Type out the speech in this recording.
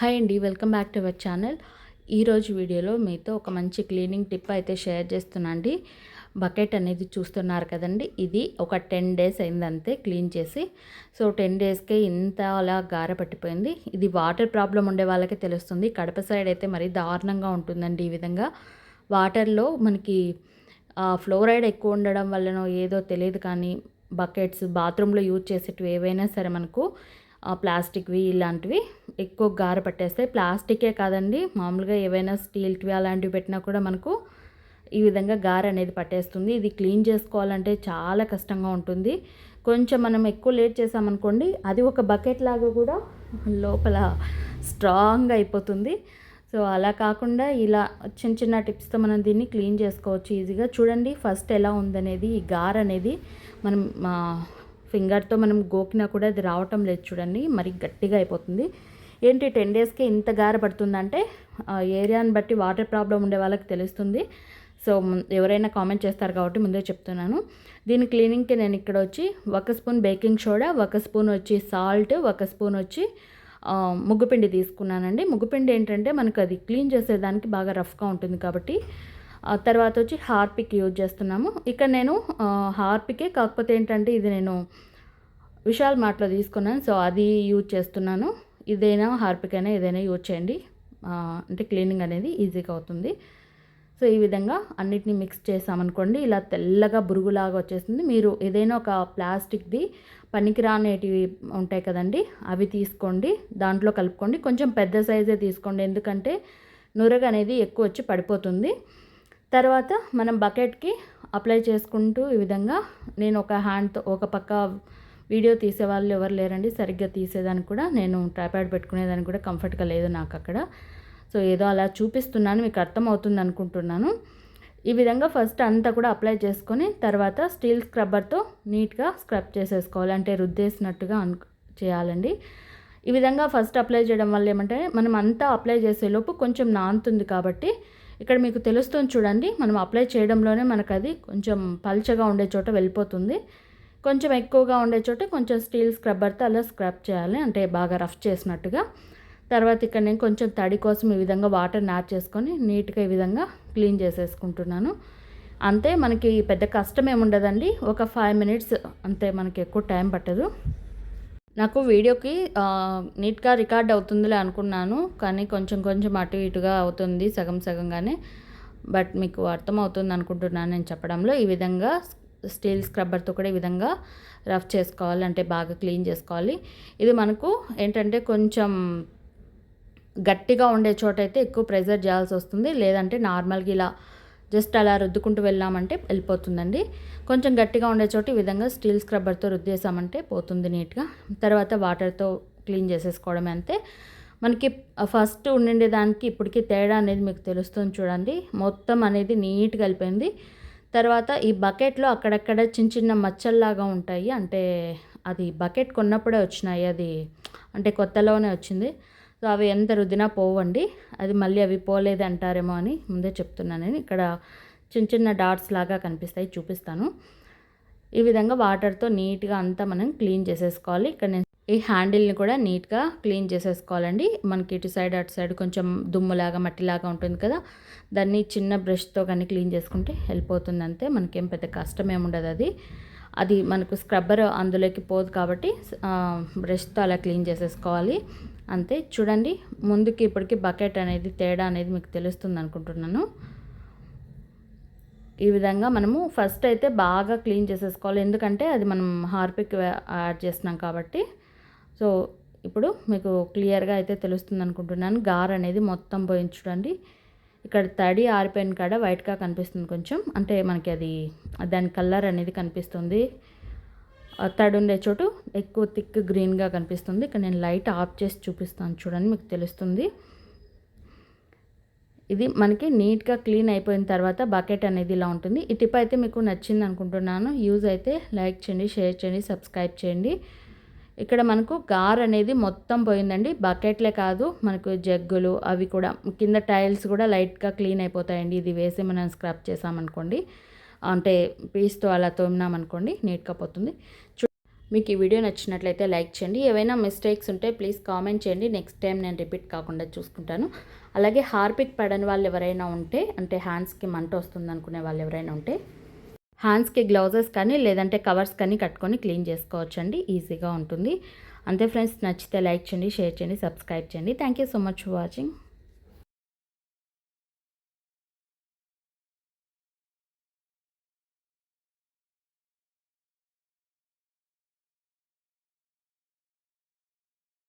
Hi అండి welcome back to our channel. ఈరోజు వీడియోలో మీతో ఒక మంచి క్లీనింగ్ టిప్ అయితే షేర్ చేస్తున్నా అండి. బకెట్ అనేది చూస్తున్నారు కదండి ఇది ఒక టెన్ డేస్ అయిందంతే క్లీన్ చేసి. సో టెన్ డేస్కే ఇంత అలా గార పట్టిపోయింది. ఇది వాటర్ ప్రాబ్లం ఉండే వాళ్ళకే తెలుస్తుంది. కడప సైడ్ అయితే మరీ దారుణంగా ఉంటుందండి ఈ విధంగా. వాటర్లో మనకి ఫ్లోరైడ్ ఎక్కువ ఉండడం వల్లనో ఏదో తెలియదు కానీ బకెట్స్ బాత్రూంలో యూజ్ చేసేటివి ఏవైనా సరే మనకు ప్లాస్టిక్వి ఇలాంటివి ఎక్కువ గార పట్టేస్తాయి. ప్లాస్టికే కాదండి మామూలుగా ఏవైనా స్టీల్వి అలాంటివి పెట్టినా కూడా మనకు ఈ విధంగా గార అనేది పట్టేస్తుంది. ఇది క్లీన్ చేసుకోవాలంటే చాలా కష్టంగా ఉంటుంది. కొంచెం మనం ఎక్కువ లేట్ చేసామనుకోండి అది ఒక బకెట్ లాగా కూడా లోపల స్ట్రాంగ్ అయిపోతుంది. సో అలా కాకుండా ఇలా చిన్న చిన్న టిప్స్తో మనం దీన్ని క్లీన్ చేసుకోవచ్చు ఈజీగా. చూడండి ఫస్ట్ ఎలా ఉందనేది ఈ గార్ అనేది మనం ఫింగర్తో మనం గోకినా కూడా అది రావటం లేదు చూడండి. మరి గట్టిగా అయిపోతుంది. ఏంటి టెన్ డేస్కి ఇంత గార పడుతుందంటే ఏరియాని బట్టి వాటర్ ప్రాబ్లం ఉండే వాళ్ళకి తెలుస్తుంది. సో ఎవరైనా కామెంట్ చేస్తారు కాబట్టి ముందే చెప్తున్నాను. దీని క్లీనింగ్కి నేను ఇక్కడ వచ్చి ఒక స్పూన్ బేకింగ్ సోడా ఒక స్పూన్ వచ్చి సాల్ట్ ఒక స్పూన్ వచ్చి ముగ్గుపిండి తీసుకున్నానండి. ముగ్గుపిండి ఏంటంటే మనకు అది క్లీన్ చేసేదానికి బాగా రఫ్గా ఉంటుంది కాబట్టి తర్వాత వచ్చి హార్పిక్ యూజ్ చేస్తున్నాము. ఇక్కడ నేను హార్పికే కాకపోతే ఏంటంటే ఇది నేను విశాల్ మార్ట్లో తీసుకున్నాను. సో అది యూజ్ చేస్తున్నాను. ఇదైనా హార్పిక్ అయినా ఏదైనా యూజ్ చేయండి. అంటే క్లీనింగ్ అనేది ఈజీగా అవుతుంది. సో ఈ విధంగా అన్నిటిని మిక్స్ చేసామనుకోండి ఇలా తెల్లగా బురుగులాగా వచ్చేస్తుంది. మీరు ఏదైనా ఒక ప్లాస్టిక్ది పనికిరానేటివి ఉంటాయి కదండి అవి తీసుకోండి దాంట్లో కలుపుకోండి. కొంచెం పెద్ద సైజే తీసుకోండి. ఎందుకంటే నురగ అనేది ఎక్కువ వచ్చి పడిపోతుంది. తర్వాత మనం బకెట్కి అప్లై చేసుకుంటూ ఈ విధంగా నేను ఒక హ్యాండ్తో ఒక పక్క వీడియో తీసే వాళ్ళు ఎవరు లేరండి. సరిగ్గా తీసేదానికి కూడా నేను ట్రైప్యాడ్ పెట్టుకునేదానికి కూడా కంఫర్ట్గా లేదు నాకు అక్కడ. సో ఏదో అలా చూపిస్తున్నాను మీకు అర్థమవుతుంది అనుకుంటున్నాను. ఈ విధంగా ఫస్ట్ అంతా కూడా అప్లై చేసుకొని తర్వాత స్టీల్ స్క్రబ్బర్తో నీట్గా స్క్రబ్ చేసేసుకోవాలి. అంటే రుద్దేసినట్టుగా అను చేయాలండి. ఈ విధంగా ఫస్ట్ అప్లై చేయడం వల్ల ఏమంటే మనం అంతా అప్లై చేసేలోపు కొంచెం నానుతుంది కాబట్టి ఇక్కడ మీకు తెలుస్తుంది చూడండి మనం అప్లై చేయడంలోనే మనకు అది కొంచెం పల్చగా ఉండే చోట వెళ్ళిపోతుంది. కొంచెం ఎక్కువగా ఉండే చోట కొంచెం స్టీల్ స్క్రబ్బర్తో అలా స్క్రబ్ చేయాలి అంటే బాగా రఫ్ చేసినట్టుగా. తర్వాత ఇక్కడ నేను కొంచెం తడి కోసం ఈ విధంగా వాటర్ నాట్ చేసుకొని నీట్గా ఈ విధంగా క్లీన్ చేసేసుకుంటున్నాను. అంతే మనకి పెద్ద కష్టం ఏముండదండి. ఒక ఫైవ్ మినిట్స్ అంతే మనకి ఎక్కువ టైం పట్టదు. నాకు వీడియోకి నీట్గా రికార్డ్ అవుతుందిలే అనుకున్నాను. కానీ కొంచెం కొంచెం అటు ఇటుగా అవుతుంది సగం సగంగానే. బట్ మీకు అర్థమవుతుంది అనుకుంటున్నాను నేను చెప్పడంలో. ఈ విధంగా స్టీల్ స్క్రబ్బర్తో కూడా ఈ విధంగా రఫ్ చేసుకోవాలి. అంటే బాగా క్లీన్ చేసుకోవాలి. ఇది మనకు ఏంటంటే కొంచెం గట్టిగా ఉండే చోట అయితే ఎక్కువ ప్రెజర్ చేయాల్సి వస్తుంది. లేదంటే నార్మల్గా ఇలా జస్ట్ అలా రుద్దుకుంటూ వెళ్ళామంటే వెళ్ళిపోతుందండి. కొంచెం గట్టిగా ఉండే చోటు ఈ విధంగా స్టీల్ స్క్రబ్బర్తో రుద్దేసామంటే పోతుంది నీట్గా. తర్వాత వాటర్తో క్లీన్ చేసేసుకోవడమే అంతే. మనకి ఫస్ట్ ఉండే దానికి ఇప్పటికీ తేడా అనేది మీకు తెలుస్తుంది చూడండి. మొత్తం అనేది నీట్గా వెళ్ళిపోయింది. తర్వాత ఈ బకెట్లో అక్కడక్కడ చిన్న చిన్న మచ్చల్లాగా ఉంటాయి. అంటే అది బకెట్ కొన్నప్పుడే వచ్చినాయి. అది అంటే కొత్తలోనే వచ్చింది. సో అవి ఎంత రుద్దినా పోవండి. అది మళ్ళీ అవి పోలేదు అంటారేమో అని ముందే చెప్తున్నాను నేను. ఇక్కడ చిన్న చిన్న డాట్స్ లాగా కనిపిస్తాయి చూపిస్తాను. ఈ విధంగా వాటర్తో నీట్గా అంతా మనం క్లీన్ చేసేసుకోవాలి. ఇక్కడ నేను ఈ హ్యాండిల్ని కూడా నీట్గా క్లీన్ చేసేసుకోవాలండి. మనకి ఇటు సైడ్ అటు సైడ్ కొంచెం దుమ్ములాగా మట్టిలాగా ఉంటుంది కదా. దాన్ని చిన్న బ్రష్తో కానీ క్లీన్ చేసుకుంటే హెల్ప్ అవుతుంది అంతే. మనకేం పెద్ద కష్టం ఏముండదు అది. అది మనకు స్క్రబ్బర్ అందులోకి పోదు కాబట్టి బ్రష్తో అలా క్లీన్ చేసేసుకోవాలి. అంతే. చూడండి ముందుకి ఇప్పటికి బకెట్ అనేది తేడా అనేది మీకు తెలుస్తుంది అనుకుంటున్నాను. ఈ విధంగా మనము ఫస్ట్ అయితే బాగా క్లీన్ చేసేసుకోవాలి. ఎందుకంటే అది మనం హార్పిక్ యాడ్ చేస్తున్నాం కాబట్టి. సో ఇప్పుడు మీకు క్లియర్గా అయితే తెలుస్తుంది అనుకుంటున్నాను. గార్ అనేది మొత్తం పోయించుడండి చూడండి. ఇక్కడ తడి ఆరిపోయిన కాడ వైట్గా కనిపిస్తుంది కొంచెం. అంటే మనకి అది దాని కలర్ అనేది కనిపిస్తుంది. తడి ఉండే చోటు ఎక్కువ థిక్ గ్రీన్గా కనిపిస్తుంది. ఇక్కడ నేను లైట్ ఆఫ్ చేసి చూపిస్తాను చూడండి మీకు తెలుస్తుంది. ఇది మనకి నీట్గా క్లీన్ అయిపోయిన తర్వాత బకెట్ అనేది ఇలా ఉంటుంది. ఈ టిప్ అయితే మీకు నచ్చింది అనుకుంటున్నాను. యూజ్ అయితే లైక్ చేయండి షేర్ చేయండి సబ్స్క్రైబ్ చేయండి. ఇక్కడ మనకు గార్ అనేది మొత్తం పోయిందండి. బకెట్లే కాదు మనకు జగ్గులు అవి కూడా కింద టైల్స్ కూడా లైట్గా క్లీన్ అయిపోతాయండి. ఇది వేసి మనం స్క్రబ్ చేసామనుకోండి. అంటే పీస్తో అలా తోమినామనుకోండి నీట్గా పోతుంది. మీకు ఈ వీడియో నచ్చినట్లయితే లైక్ చేయండి. ఏవైనా మిస్టేక్స్ ఉంటే ప్లీజ్ కామెంట్ చేయండి. నెక్స్ట్ టైం నేను రిపీట్ కాకుండా చూసుకుంటాను. అలాగే హార్పిక్ పడని వాళ్ళు ఎవరైనా ఉంటే అంటే హ్యాండ్స్కి మంట వస్తుంది అనుకునే వాళ్ళు ఎవరైనా ఉంటే హ్యాండ్స్కి గ్లౌజెస్ కానీ లేదంటే కవర్స్ కానీ కట్టుకొని క్లీన్ చేసుకోవచ్చండి. ఈజీగా ఉంటుంది. అంతే ఫ్రెండ్స్ నచ్చితే లైక్ చేయండి షేర్ చేయండి సబ్స్క్రైబ్ చేయండి. Thank you so much for watching.